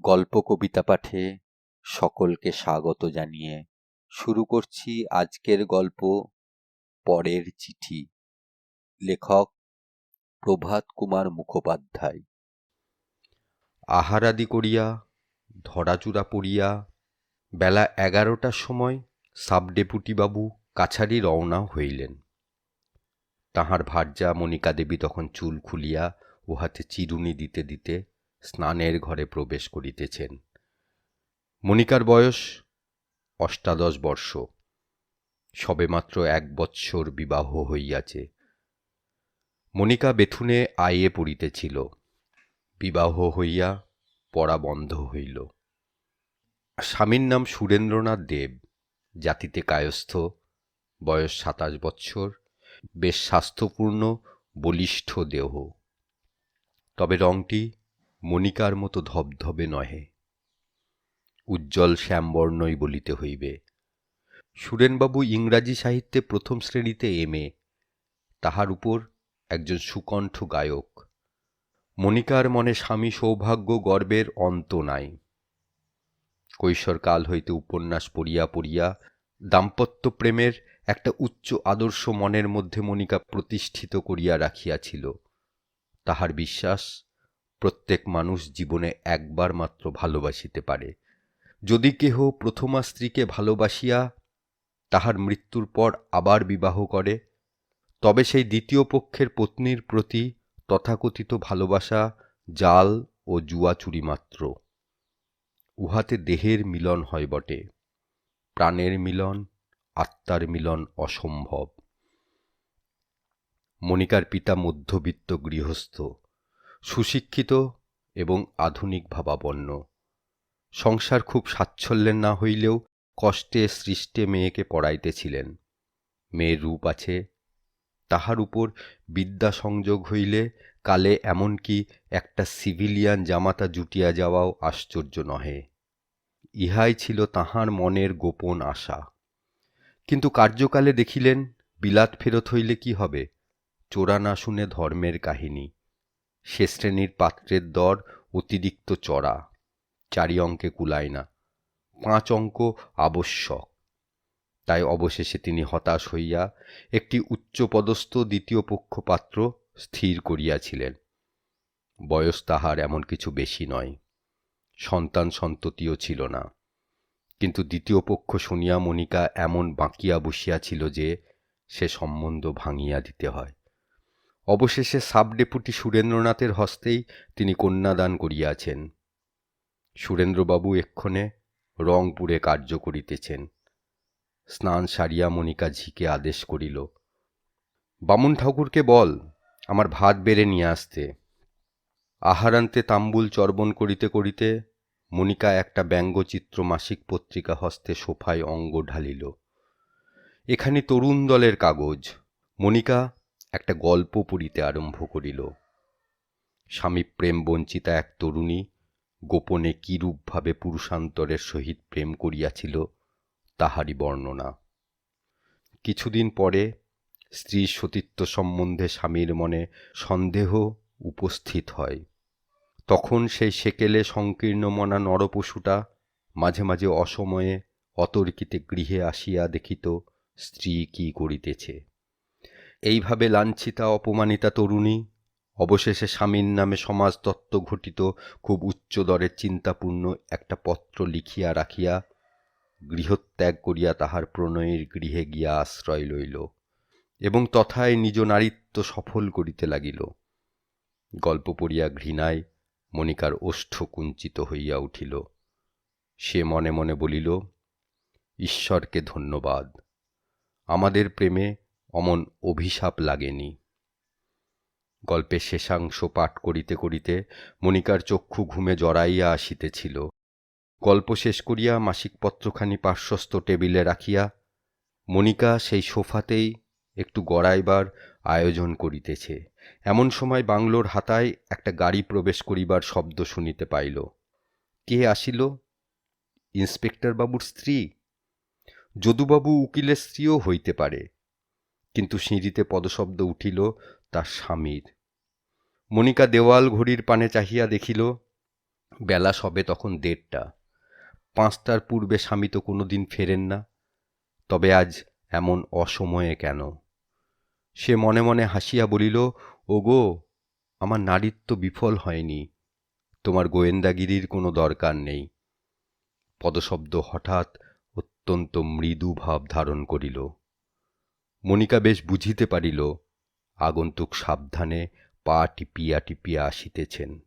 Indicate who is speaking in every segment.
Speaker 1: গল্প কবিতা পাঠে সকলকে স্বাগত জানিয়ে শুরু করছি আজকের গল্প পরের চিঠি। লেখক প্রভাত কুমার মুখোপাধ্যায়।
Speaker 2: আহারাদি করিয়া, ধরাচূড়া পড়িয়া, বেলা এগারোটার সময় সাবডেপুটিবাবু কাছারি রওনা হইলেন। তাহার ভার্যা মনিকা দেবী তখন চুল খুলিয়া উহাতে চিরুনি দিতে দিতে স্নানের ঘরে প্রবেশ করিতেছেন। মনিকার বয়স অষ্টাদশ বর্ষ। সবেমাত্র এক বৎসর বিবাহ হইয়াছে। মনিকা বেথুনে আইয়ে পড়িতেছিল। বিবাহ হইয়া পড়া বন্ধ হইল। স্বামীর নাম সুরেন্দ্রনাথ দেব, জাতিতে কায়স্থ, বয়স সাতাশ বৎসর, বেশ স্বাস্থ্যপূর্ণ, বলিষ্ঠ দেহ। তবে রংটি মনিকার মতো ধবধবে নহে। উজ্জ্বল শ্যামবর্ণই বলিতে হইবে, সুরেনবাবু ইংরাজি সাহিত্যে প্রথম শ্রেণীতে এম এ, তাহার উপর একজন সুকণ্ঠ গায়ক। মনিকার মনে স্বামী সৌভাগ্য গর্বের অন্ত নাই। কৈশোরকাল হইতে উপন্যাস পড়িয়া পড়িয়া দাম্পত্য প্রেমের একটা উচ্চ আদর্শ মনের মধ্যে মনিকা প্রতিষ্ঠিত করিয়া রাখিয়াছিল। তাহার বিশ্বাস প্রত্যেক মানুষ জীবনে একবার মাত্র ভালোবাসিতে পারে। যদি কেহ প্রথমা স্ত্রীকে ভালোবাসিয়া তাহার মৃত্যুর পর আবার বিবাহ করে, তবে সেই দ্বিতীয় পক্ষের পত্নীর প্রতি তথাকথিত ভালোবাসা, জাল ও জুয়াচুরি মাত্র। উহাতে দেহের মিলন হয় বটে, প্রাণের মিলন, আত্মার মিলন অসম্ভব। মনিকার পিতা মধ্যবিত্ত গৃহস্থ সুশিক্ষিত এবং আধুনিক ভাবাপন্ন। সংসার খুব সাচ্ছল্যের না হইলেও কষ্টে সৃষ্টে মেয়েকে পড়াইতেছিলেন। মেয়ের রূপ আছে। তাহার উপর বিদ্যা সংযোগ হইলে কালে এমনকি একটা সিভিলিয়ান জামাতা জুটিয়া যাওয়াও আশ্চর্য নহে। ইহাই ছিল তাহার মনের গোপন আশা। কিন্তু কার্যকালে দেখিলেন, বিলাত ফেরত হইলে কি হবে? চোরা না শুনে ধর্মের কাহিনী। সে শ্রেণির পাত্রের দর অতিরিক্ত চড়া। চারি অঙ্কে কুলায় না, পাঁচ অঙ্ক আবশ্যক। তাই অবশেষে তিনি হতাশ হইয়া একটি উচ্চপদস্থ দ্বিতীয় পক্ষ পাত্র স্থির করিয়াছিলেন। বয়স তাহার এমন কিছু বেশি নয়, সন্তান সন্ততিও ছিল না। কিন্তু দ্বিতীয় পক্ষ শুনিয়া মনিকা এমন বাঁকিয়া বসিয়াছিল যে সে সম্বন্ধ ভাঙিয়া দিতে হয়। অবশেষে সাব ডেপুটি সুরেন্দ্রনাথের হস্তেই তিনি কন্যাদান করিয়াছেন। সুরেন্দ্রবাবু এক্ষণে রংপুরে কার্য করিতেছেন। স্নান সারিয়া মনিকা ঝিকে আদেশ করিল, বামুন ঠাকুরকে বল, আমার ভাত বেড়ে নিয়ে আসতে। আহারান্তে তাম্বুল চর্বণ করিতে করিতে মনিকা একটা ব্যঙ্গচিত্র মাসিক পত্রিকা হস্তে সোফায় অঙ্গ ঢালিল। এখানে তরুণ দলের কাগজ। মনিকা একটা গল্প পড়িতে আরম্ভ করিল। স্বামী প্রেম বঞ্চিতা এক তরুণী গোপনে কিরূপভাবে পুরুষান্তরের সহিত প্রেম করিয়াছিল তাহারই বর্ণনা। কিছুদিন পরে স্ত্রীর সতীত্ব সম্বন্ধে স্বামীর মনে সন্দেহ উপস্থিত হয়। তখন সেই সেকেলে সংকীর্ণ মনা নরপশুটা মাঝে মাঝে অসময়ে অতর্কিতে গৃহে আসিয়া দেখিত স্ত্রী কি করিতেছে। এইভাবে লাঞ্ছিতা, অপমানিতা তরুণী, অবশেষে স্বামীর নামে সমাজতত্ত্ব ঘটিত খুব উচ্চ দরের চিন্তাপূর্ণ একটা পত্র লিখিয়া রাখিয়া গৃহত্যাগ করিয়া তাহার প্রণয়ের গৃহে গিয়া আশ্রয় লইল এবং তথায় নিজ নারীত্ব সফল করিতে লাগিল। গল্প পড়িয়া ঘৃণায় মনিকার ওষ্ঠ কুঞ্চিত হইয়া উঠিল। সে মনে মনে বলিল, ঈশ্বরকে ধন্যবাদ। আমাদের প্রেমে অমন অভিশাপ লাগেনি। গল্পের শেষাংশ পাঠ করিতে করিতে মনিকার চক্ষু ঘুমে জড়াইয়া আসিতেছিল। গল্প শেষ করিয়া মাসিক পত্রখানি পার্শ্বস্থ টেবিলে রাখিয়া মনিকা সেই সোফাতেই একটু গড়াইবার আয়োজন করিতেছে। এমন সময় বাংলোর হাতায় একটা গাড়ি প্রবেশ করিবার শব্দ শুনিতে পাইল। কে আসিল? ইন্সপেক্টর বাবুর স্ত্রী? যদুবাবু উকিলের স্ত্রীও হইতে পারে। কিন্তু সিঁড়িতে পদশব্দ উঠিল তার স্বামীর। মনিকা দেওয়াল ঘড়ির পানে চাহিয়া দেখিল, বেলা সবে তখন দেড়টা। পাঁচটার পূর্বে স্বামী তো কোনো দিন ফেরেন না, তবে আজ এমন অসময়ে কেন? সে মনে মনে হাসিয়া বলিল, ওগো, আমার নারীত্ব বিফল হয়নি, তোমার গোয়েন্দাগিরির কোনো দরকার নেই। পদশব্দ হঠাৎ অত্যন্ত মৃদু ভাব ধারণ করিল। মনিকা বেশ বুঝিতে পারিল, আগন্তুক সাবধানে পা টিপিয়া টিপিয়া আসিতেছেন।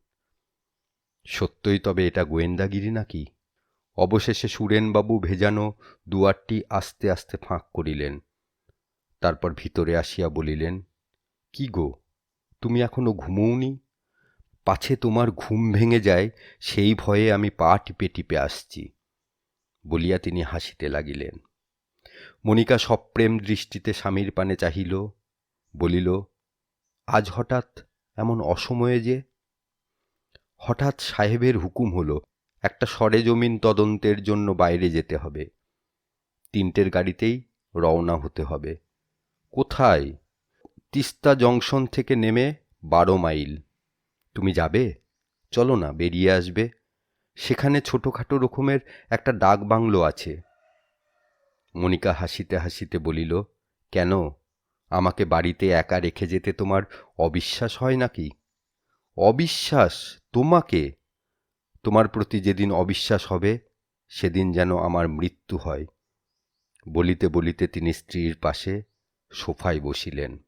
Speaker 2: সত্যই তবে এটা গোয়েন্দাগিরি নাকি? অবশেষে সুরেনবাবু ভেজানো দুয়ারটি আস্তে আস্তে ফাঁক করিলেন। তারপর ভিতরে আসিয়া বলিলেন, কি গো, তুমি এখনও ঘুমোওনি? পাছে তোমার ঘুম ভেঙে যায়, সেই ভয়ে আমি পা টিপে টিপে আসছি। বলিয়া তিনি হাসিতে লাগিলেন। মনিকা সপ্রেম দৃষ্টিতে স্বামীর পানে চাহিল, বলিল, আজ হঠাৎ এমন অসময়ে যে? হঠাৎ সাহেবের হুকুম হলো, একটা সরেজমিন তদন্তের জন্য বাইরে যেতে হবে। তিনটের গাড়িতেই রওনা হতে হবে। কোথায়? তিস্তা জংশন থেকে নেমে বারো মাইল। তুমি যাবে? চলো না, বেরিয়ে আসবে। সেখানে ছোটোখাটো রকমের একটা ডাক বাংলো আছে। মনিকা হাসিতে হাসিতে বলিল, কেন? আমাকে বাড়িতে একা রেখে যেতে তোমার অবিশ্বাস হয় নাকি? অবিশ্বাস? তোমাকে? তোমার প্রতি যেদিন অবিশ্বাস হবে, সেদিন যেন আমার মৃত্যু হয়। বলিতে বলিতে তিনি স্ত্রীর পাশে সোফায় বসিলেন।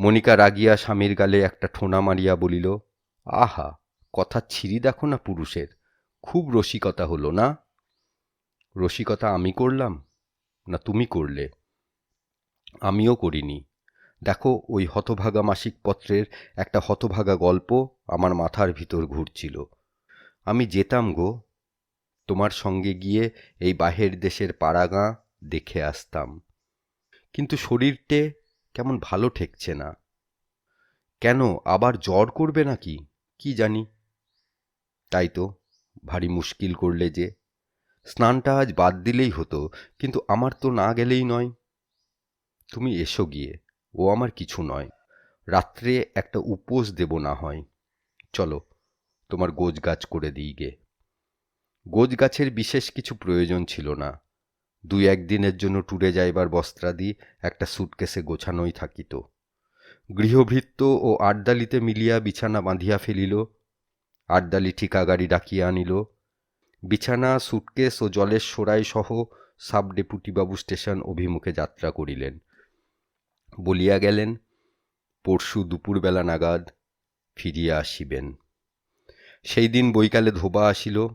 Speaker 2: মনিকা রাগিয়া স্বামীর গালে একটা ঠোনা মারিয়া বলিল, আহা, কথা ছিঁড়ি দেখো না পুরুষের, খুব রসিকতা হলো না? রসিকতা আমি করলাম না তুমি করলে? আমিও করিনি। দেখো, ওই হতভাগা মাসিক পত্রের একটা হতভাগা গল্প আমার মাথার ভিতর ঘুরছিল। আমি যেতাম গো। তোমার সঙ্গে গিয়ে এই বাহের দেশের পাড়াগাঁ দেখে আসতাম। কিন্তু শরীরটে কেমন ভালো ঠেকছে না। কেন, আবার জ্বর করবে নাকি? কি জানি? তাই তো, ভারী মুশকিল করলে যে। স্নানটা আজ বাদ দিলেই হতো, কিন্তু আমার তো না গেলেই নয়। তুমি এসো গিয়ে, ও আমার কিছু নয়। রাত্রে একটা উপোস দেব না হয়। চলো, তোমার গোজ গাছ করে দিই গে। গোজ গাছের বিশেষ কিছু প্রয়োজন ছিল না। দুই একদিনের জন্য ট্যুরে যাইবার বস্ত্রাদি একটা সুটকেসে গোছানোই থাকিত। গৃহভৃত্য ও আটদালিতে মিলিয়া বিছানা বাঁধিয়া ফেলিল। আটদালি ঠিকাগাড়ি ডাকিয়া আনিল। বিছানা সুটকেস ও জলের সোড়াই সহ সাব ডেপুটিবাবু স্টেশন অভিমুখে যাত্রা করিলেন। বলিয়া গেলেন, পরশু দুপুরবেলা নাগাদ ফিরিয়া আসিবেন। সেই দিন বৈকালে ধোবা আসিল।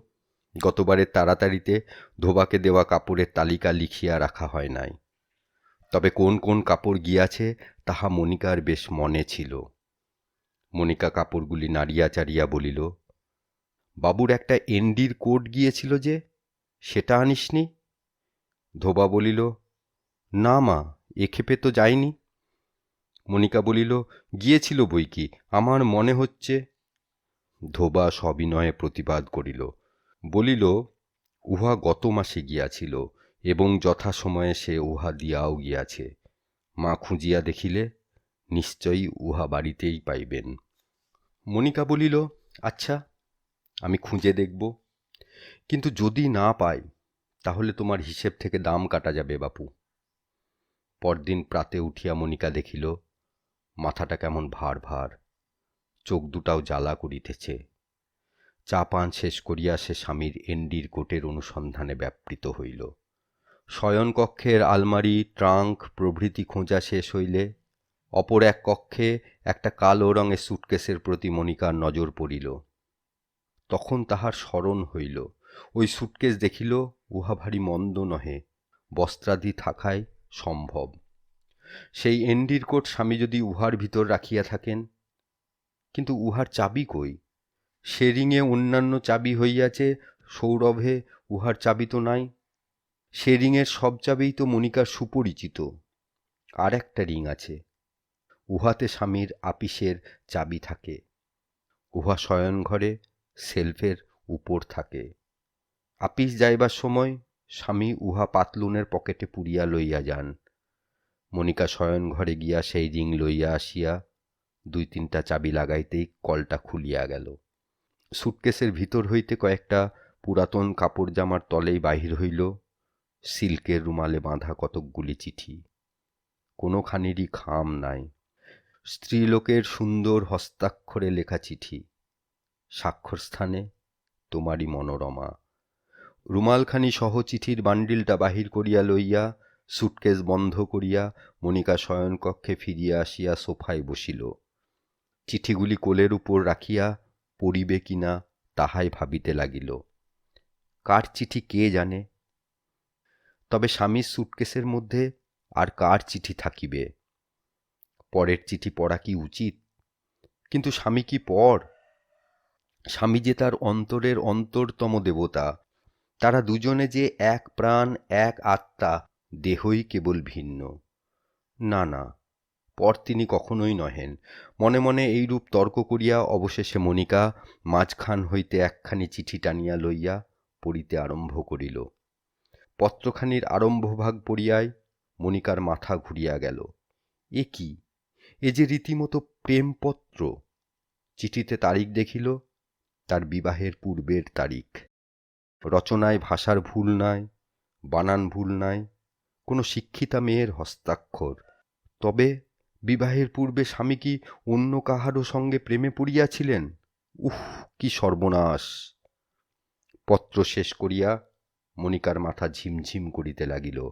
Speaker 2: গতবারের তাড়াতাড়িতে ধোবাকে দেওয়া কাপড়ের তালিকা লিখিয়া রাখা হয় নাই। তবে কোন কোন কাপড় গিয়াছে তাহা মনিকার বেশ মনে ছিল। মনিকা কাপড়গুলি নাড়িয়া চাড়িয়া বলিল বাবুর একটা এন্ডির কোট গিয়েছিল যে, সেটা আনিসনি? ধোবা বলিল, না মা, এ ক্ষেপে তো যায়নি মনিকা বলিল, গিয়েছিল বই কি? আমার মনে হচ্ছে। ধোবা সবিনয়ে প্রতিবাদ করিল, বলিল, উহা গত মাসে গিয়াছিল এবং যথাসময়ে সে উহা দিয়াও গিয়াছে। মা খুঁজিয়া দেখিলে, নিশ্চয়ই উহা বাড়িতেই পাইবেন। মনিকা বলিল আচ্ছা আমি খুঁজে দেখব। কিন্তু যদি না পাই, তাহলে তোমার হিসেব থেকে দাম কাটা যাবে বাপু। পরদিন প্রাতে উঠিয়া মনিকা দেখিল, মাথাটা কেমন ভার ভার, চোখ দুটাও জ্বালা করিতেছে। চা পান শেষ করিয়া সে স্বামীর এন্ডির কোটের অনুসন্ধানে ব্যাপৃত হইল। শয়নকক্ষের আলমারি, ট্রাঙ্ক, প্রভৃতি খোঁজা শেষ হইলে, অপর এক কক্ষে একটা কালো রঙের সুটকেসের প্রতি মনিকার নজর পড়িল। তখন তাহার স্মরণ হইল। ওই সুটকেস দেখিল উহা ভারী মন্দ নহে, বস্ত্রাদি থাকায় সম্ভব। সেই এন্ডির কোট স্বামী যদি উহার ভিতর রাখিয়া থাকেন, কিন্তু উহার চাবি কই? সে রিংয়ে অন্যান্য চাবি হইয়াছে, সৌরভে উহার চাবি তো নাই। সে রিংয়ের সব চাবিই তো মনিকার সুপরিচিত। আর একটা রিং আছে, উহাতে স্বামীর আপিসের চাবি থাকে। উহা শয়নঘরে সেলফের উপর থাকে। আপিস যাইবার সময় স্বামী উহা পাতলুনের পকেটে পুরিয়া লইয়া যান। মনিকা শয়ন ঘরে গিয়া সেই রিং লইয়া আসিয়া দুই তিনটা চাবি লাগাইতেই কলটা খুলিয়া গেল। সুটকেসের ভিতর হইতে কয়েকটা পুরাতন কাপড় জামার তলেই বাহির হইল সিল্কের রুমালে বাঁধা কতকগুলি চিঠি। কোনোখানিরই খাম নাই। স্ত্রীলোকের সুন্দর হস্তাক্ষরে লেখা চিঠি। স্বাক্ষর স্থানে, তোমারই মনোরমা। রুমালখানি সহ চিঠির বান্ডিলটা বাহির করিয়া লইয়া, সুটকেস বন্ধ করিয়া মনিকা শয়নকক্ষে ফিরিয়া আসিয়া সোফায় বসিল। চিঠিগুলি কোলের উপর রাখিয়া, পড়িবে কিনা তাহাই ভাবিতে লাগিল। কার চিঠি কে জানে? তবে স্বামীর সুটকেসের মধ্যে আর কার চিঠি থাকিবে? পরের চিঠি পড়া কি উচিত? কিন্তু স্বামী কি পর? স্বামী যে তার অন্তরের অন্তরতম দেবতা, তারা দুজনে যে এক প্রাণ, এক আত্মা, দেহই কেবল ভিন্ন। না না, পর তিনি কখনোই নহেন। মনে মনে এইরূপ তর্ক করিয়া অবশেষে মনিকা মাঝখান হইতে একখানি চিঠি টানিয়া লইয়া পড়িতে আরম্ভ করিল। পত্রখানির আরম্ভভাগ পড়িয়াই মনিকার মাথা ঘুরিয়া গেল। এ কি? এ যে রীতিমতো প্রেমপত্র! চিঠিতে তারিখ দেখিল তার বিবাহের পূর্বের তারিখ। রচনায় ভাষার ভুল নাই, বানান ভুল নাই, কোনো শিক্ষিতা মেয়ের হস্তাক্ষর। তবে বিবাহের পূর্বে স্বামী কি অন্য কাহারও সঙ্গে প্রেমে পড়িয়াছিলেন? উহ কি সর্বনাশ! পত্র শেষ করিয়া মনিকার মাথা ঝিমঝিম করিতে লাগিল,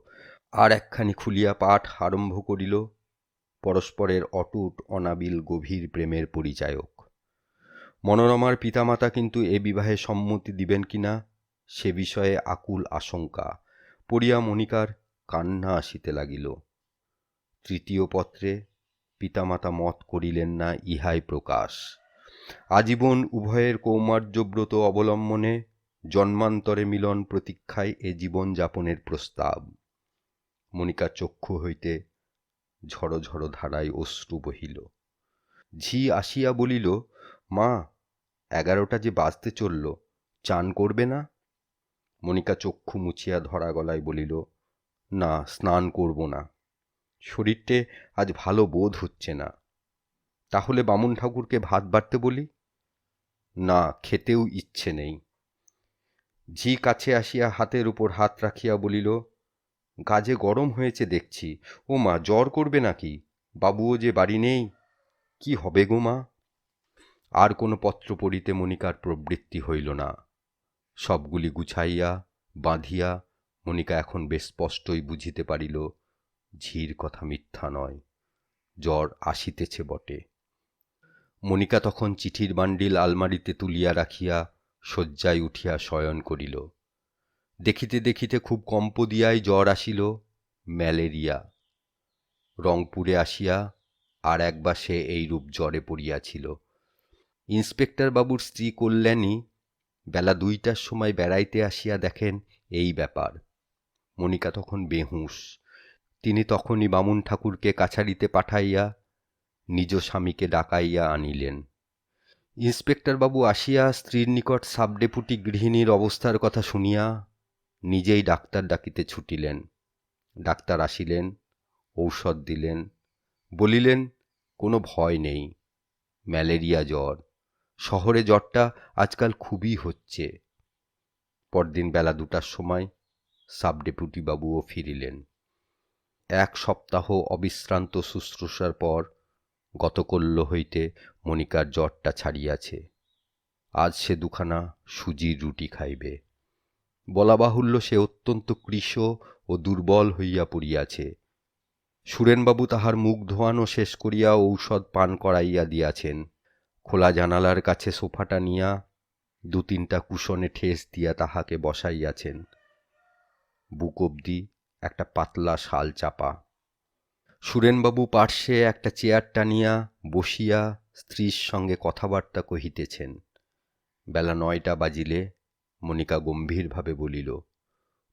Speaker 2: আর একখানি খুলিয়া পাঠ আরম্ভ করিল। পরস্পরের অটুট, অনাবিল, গভীর প্রেমের পরিচায়ক। মনোরমার পিতামাতা কিন্তু এ বিবাহে সম্মতি দিবেন কিনা সে বিষয়ে আকুল আশঙ্কা। পড়িয়া মনিকার কান্না আসিতে লাগিল। তৃতীয় পত্রে, পিতামাতা মত করিলেন না, ইহাই প্রকাশ। আজীবন উভয়ের কৌমার্যব্রত অবলম্বনে জন্মান্তরে মিলন প্রতীক্ষায় এ জীবন যাপনের প্রস্তাব। মনিকার চক্ষু হইতে ঝড়ো ঝড়ো ধারায় অশ্রু বহিল। ঝি আসিয়া বলিল, মা এগারোটা যে বাজতে চলল, চান করবে না? মনিকা চক্ষু মুছিয়া ধরা গলায় বলিল, না, স্নান করব না। শরীরটে আজ ভালো বোধ হচ্ছে না। তাহলে বামুন ঠাকুরকে ভাত বাড়তে বলি? না, খেতেও ইচ্ছে নেই। ঝি কাছে আসিয়া হাতের উপর হাত রাখিয়া বলিল, গাজে গরম হয়েছে দেখছি। ও মা জ্বর করবে নাকি? বাবুও যে বাড়ি নেই। কি হবে গো মা? আর কোনো পত্র পড়িতে মনিকার প্রবৃত্তি হইল না। সবগুলি গুছাইয়া, বাঁধিয়া মনিকা এখন বেশ স্পষ্টই বুঝিতে পারিল, ঝির কথা মিথ্যা নয়, জ্বর আসিতেছে বটে। মনিকা তখন চিঠির বান্ডিল আলমারিতে তুলিয়া রাখিয়া শয্যায় উঠিয়া শয়ন করিল। দেখিতে দেখিতে খুব কম্প দিয়াই জ্বর আসিল, ম্যালেরিয়া। রংপুরে আসিয়া আর একবার সে এইরূপ জ্বরে পড়িয়াছিল। ইন্সপেক্টর বাবুর স্ত্রী কল্যাণী বেলা দুইটার সময় বেড়াইতে আসিয়া দেখেন এই ব্যাপার। মনিকা তখন বেহুঁশ। তিনি তখনই বামুন ঠাকুরকে কাছারিতে পাঠাইয়া নিজ স্বামীকে ডাকাইয়া আনিলেন। ইন্সপেক্টর বাবু আসিয়া স্ত্রীর নিকট সাবডেপুটি গৃহিণীর অবস্থার কথা শুনিয়া নিজেই ডাক্তার ডাকিতে ছুটিলেন। ডাক্তার আসিলেন, ঔষধ দিলেন, বলিলেন, কোনো ভয় নেই, ম্যালেরিয়া জ্বর। শহরে জ্বরটা আজকাল খুবই হচ্ছে। পরদিন বেলা দুটার সময় সাব ডেপুটি বাবুও ফিরিলেন। এক সপ্তাহ অবিশ্রান্ত শুশ্রূষার পর গতকল্য হইতে মনিকার জ্বরটা ছাড়িয়াছে। আজ সে দুখানা সুজির রুটি খাইবে। বলা বাহুল্য সে অত্যন্ত কৃশ ও দুর্বল হইয়া পড়িয়াছে। সুরেনবাবু তাহার মুখ ধোয়ানো শেষ করিয়া ঔষধ পান করাইয়া দিয়াছেন। খোলা জানালার কাছে সোফাটা নিয়া দু তিনটা কুশনে ঠেস দিয়া তাহাকে বসাইয়াছেন। বুক অবধি একটা পাতলা শাল চাপা। সুরেনবাবু পার্শ্বে একটা চেয়ার টানিয়া বসিয়া স্ত্রীর সঙ্গে কথাবার্তা কহিতেছেন। বেলা নয়টা বাজিলে মনিকা গম্ভীরভাবে বলিল,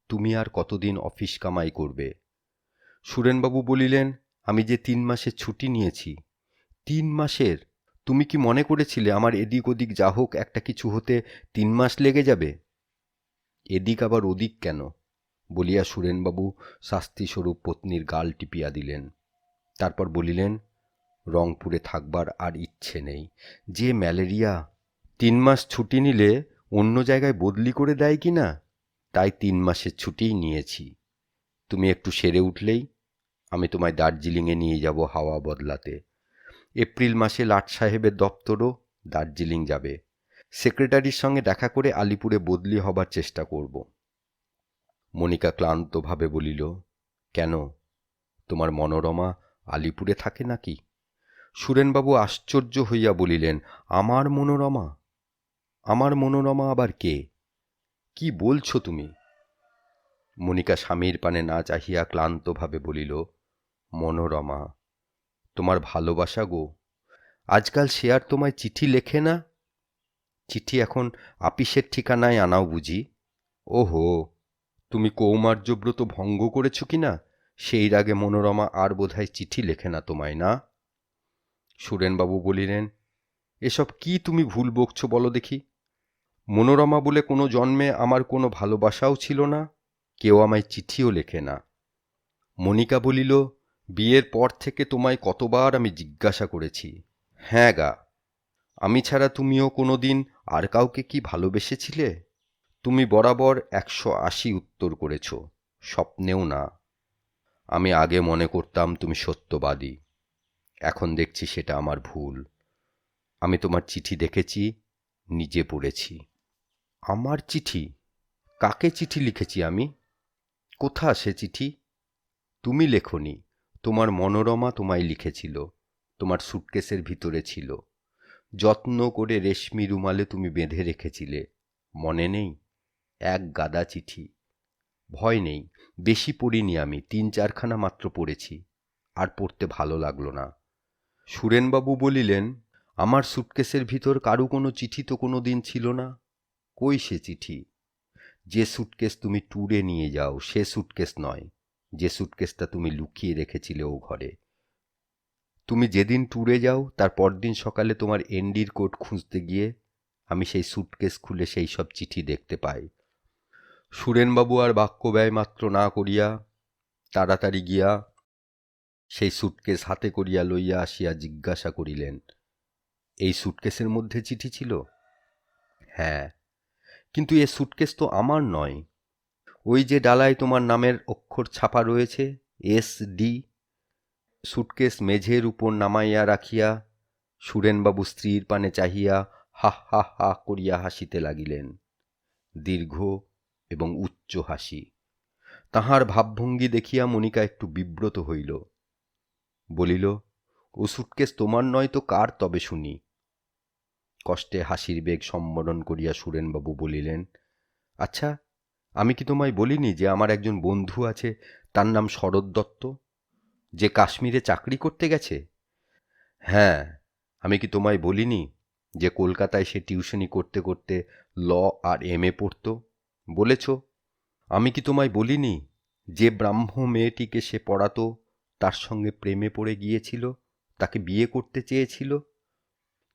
Speaker 2: তুমি আর কতদিন অফিস কামাই করবে? সুরেনবাবু বলিলেন, আমি যে তিন মাসের ছুটি নিয়েছি, তিন মাসের তুমি কি মনে করেছিলে আমার এদিক ওদিক যা হোক, একটা কিছু হতে তিন মাস লেগে যাবে? এদিক আবার ওদিক কেন? বলিয়া সুরেনবাবু শাস্তিস্বরূপ পত্নীর গাল টিপিয়া দিলেন। তারপর বলিলেন, রংপুরে থাকবার আর ইচ্ছে নেই। যে ম্যালেরিয়া, তিন মাস ছুটি নিলে অন্য জায়গায় বদলি করে দেয় কি না? তাই তিন মাসের ছুটিই নিয়েছি। তুমি একটু সেরে উঠলেই আমি তোমায় দার্জিলিংয়ে নিয়ে যাব হাওয়া বদলাতে। এপ্রিল মাসে লাট সাহেবের দপ্তরও দার্জিলিং যাবে। সেক্রেটারির সঙ্গে দেখা করে আলিপুরে বদলি হবার চেষ্টা করব। মনিকা ক্লান্তভাবে বলিল, কেন? তোমার মনোরমা আলিপুরে থাকে নাকি? সুরেনবাবু আশ্চর্য হইয়া বলিলেন, আমার মনোরমা? আমার মনোরমা আবার কে? কি বলছো তুমি? মনিকা স্বামীর পানে না চাহিয়া ক্লান্তভাবে বলিল, মনোরমা তোমার ভালোবাসা গো। আজকাল সে আর তোমায় চিঠি লেখে না? চিঠি এখন আপিসের ঠিকানায় আনাও বুঝি। ওহো, তুমি কৌমার্যব্রত ভঙ্গ করেছ কি না? সেই রাগে মনোরমা আর বোধহয় চিঠি লেখে না তোমায় না? সুরেনবাবু বলিলেন, এসব কি তুমি ভুল বকছো বলো দেখি। মনোরমা বলে কোনো জন্মে আমার কোনো ভালোবাসাও ছিল না, কেউ আমায় চিঠিও লেখে না। মনিকা বলিল বিয়ের পর থেকে তোমায় কতবার আমি জিজ্ঞাসা করেছি হ্যাঁ গা, আমি ছাড়া তুমিও কোনো দিন আর কাউকে কি ভালোবেসেছিলে? তুমি বরাবর একশো আশি উত্তর করেছ, স্বপ্নেও না। আমি আগে মনে করতাম তুমি সত্যবাদী, এখন দেখছি সেটা আমার ভুল। আমি তোমার চিঠি দেখেছি, নিজে পড়েছি। আমার চিঠি? কাকে চিঠি লিখেছি আমি? কোথা সে চিঠি? তুমি লেখনি। তোমার মনোরমা তোমায় লিখেছিল, তোমার সুটকেসের ভিতরে ছিল। যত্ন করে রেশমি রুমালে তুমি বেঁধে রেখেছিলে। মনে নেই? এক গাদা চিঠি। ভয় নেই, বেশি পড়িনি আমি, তিন চারখানা মাত্র পড়েছি। আর পড়তে ভালো লাগল না। সুরেনবাবু বলিলেন, আমার সুটকেসের ভিতর কারু কোনো চিঠি তো কোনো দিন ছিল না। কই সে চিঠি? যে সুটকেস তুমি ট্যুরে নিয়ে যাও, সে সুটকেস নয়। যে সুটকেসটা তুমি লুকিয়ে রেখেছিলে ও ঘরে। তুমি যেদিন ট্যুরে যাও, তার পরদিন সকালে তোমার এনডির কোট খুঁজতে গিয়ে আমি সেই সুটকেস খুলে সেই সব চিঠি দেখতে পাই। সুরেনবাবু আর বাক্য ব্যয় মাত্র না করিয়া তাড়াতাড়ি গিয়া সেই সুটকেস হাতে করিয়া লইয়া আসিয়া জিজ্ঞাসা করিলেন, এই সুটকেসের মধ্যে চিঠি ছিল? হ্যাঁ কিন্তু এ সুটকেস তো আমার নয়। ওই যে ডালায় তোমার নামের অক্ষর ছাপা রয়েছে, এস ডি। সুটকেস মেঝের উপর নামাইয়া রাখিয়া, সুরেনবাবু স্ত্রীর পানে চাহিয়া হা হা হা করিয়া হাসিতে লাগিলেন। দীর্ঘ এবং উচ্চ হাসি। তাহার ভাবভঙ্গি দেখিয়া মনিকা একটু বিব্রত হইল। বলিল, ও সুটকেস, তোমার নয় তো কার তবে শুনি? কষ্টে হাসির বেগ সম্বরণ করিয়া সুরেনবাবু বলিলেন আচ্ছা আমি কি তোমায় বলিনি যে আমার একজন বন্ধু আছে? তার নাম শরৎ দত্ত। যে কাশ্মীরে চাকরি করতে গেছে? হ্যাঁ আমি কি তোমায় বলিনি যে কলকাতায় সে টিউশনি করতে করতে ল আর এম এ পড়ত? বলেছ। আমি কি তোমায় বলিনি যে ব্রাহ্ম মেয়েটিকে সে পড়াতো, তার সঙ্গে প্রেমে পড়ে গিয়েছিল, তাকে বিয়ে করতে চেয়েছিল?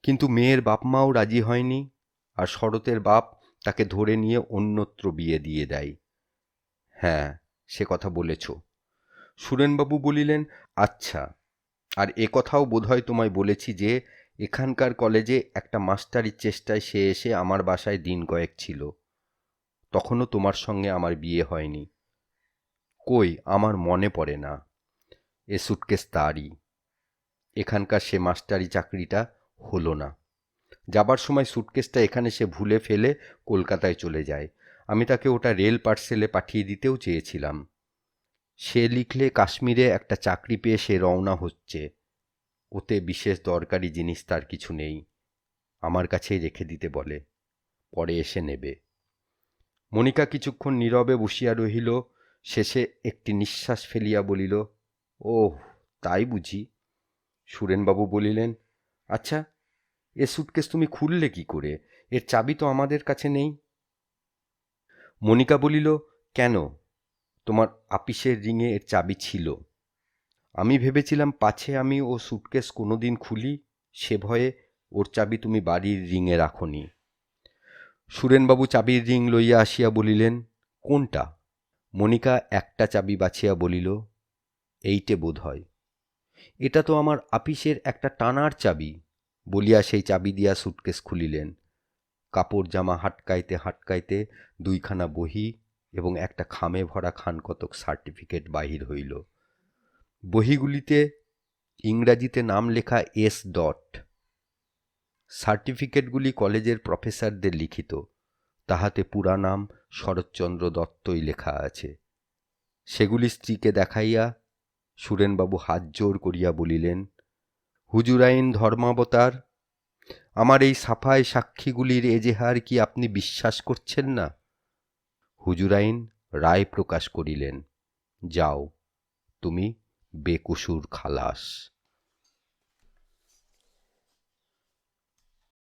Speaker 2: কিন্তু মেয়ের বাপ মাও রাজি হয়নি, আর শরতের বাপ তাকে ধরে নিয়ে অন্যত্র বিয়ে দিয়ে দেয়। হ্যাঁ সে কথা বলেছ। সুরেনবাবু বলিলেন আচ্ছা আর এ কথাও বোধহয় তোমায় বলেছি যে, এখানকার কলেজে একটা মাস্টারির চেষ্টায় সে এসে আমার বাসায় দিন কয়েক ছিল। তখনও তোমার সঙ্গে আমার বিয়ে হয়নি। কই, আমার মনে পড়ে না। এ সুটকেস তারই। এখানকার সে মাস্টারি চাকরিটা হলো না। যাবার সময় সুটকেসটা এখানে সে ভুলে ফেলে কলকাতায় চলে যায়। আমি তাকে ওটা রেল পার্সেলে পাঠিয়ে দিতেও চেয়েছিলাম। সে লিখলে, কাশ্মীরে একটা চাকরি পেয়ে সে রওনা হচ্ছে। ওতে বিশেষ দরকারি জিনিস তার কিছু নেই। আমার কাছেই রেখে দিতে বলে। পরে এসে নেবে। মনিকা কিছুক্ষণ নীরবে বসিয়া রহিল। শেষে একটি নিঃশ্বাস ফেলিয়া বলিল, ওহ, তাই বুঝি। সুরেনবাবু বলিলেন আচ্ছা এ সুটকেস তুমি খুললে কি করে? এর চাবি তো আমাদের কাছে নেই। মনিকা বলিল, কেন? তোমার আপিসের রিংয়ে এর চাবি ছিল। আমি ভেবেছিলাম পাছে আমি ও সুটকেস কোনোদিন খুলি, সে ভয়ে ওর চাবি তুমি বাড়ির রিংয়ে রাখনি। সুরেনবাবু চাবির রিং লইয়া আসিয়া বলিলেন, কোনটা? মনিকা একটা চাবি বাছিয়া বলিল, এইটে বোধ হয় এটা তো আমার আপিসের একটা টানার চাবি। বলিয়া সেই চাবি দিয়া সুটকেস খুলিলেন। কাপড় জামা হাটকাইতে হাটকাইতে দুইখানা বহি এবং একটা খামে ভরা খানকতক সার্টিফিকেট বাহির হইল। বহিগুলিতে ইংরাজিতে নাম লেখা এস ডট। সার্টিফিকেটগুলি কলেজের প্রফেসরদের লিখিত। তাহাতে পুরা নাম শরৎচন্দ্র দত্তই লেখা আছে। সেগুলি স্ত্রীকে দেখাইয়া সুরেনবাবু হাত জোর করিয়া বলিলেন হুজুরাইন ধর্মাবতার, আমার এই সাফাই সাক্ষীগুলির এজেহার কি আপনি বিশ্বাস করছেন না? হুজুরাইন রায় প্রকাশ করিলেন, যাও, তুমি বেকসুর খালাস।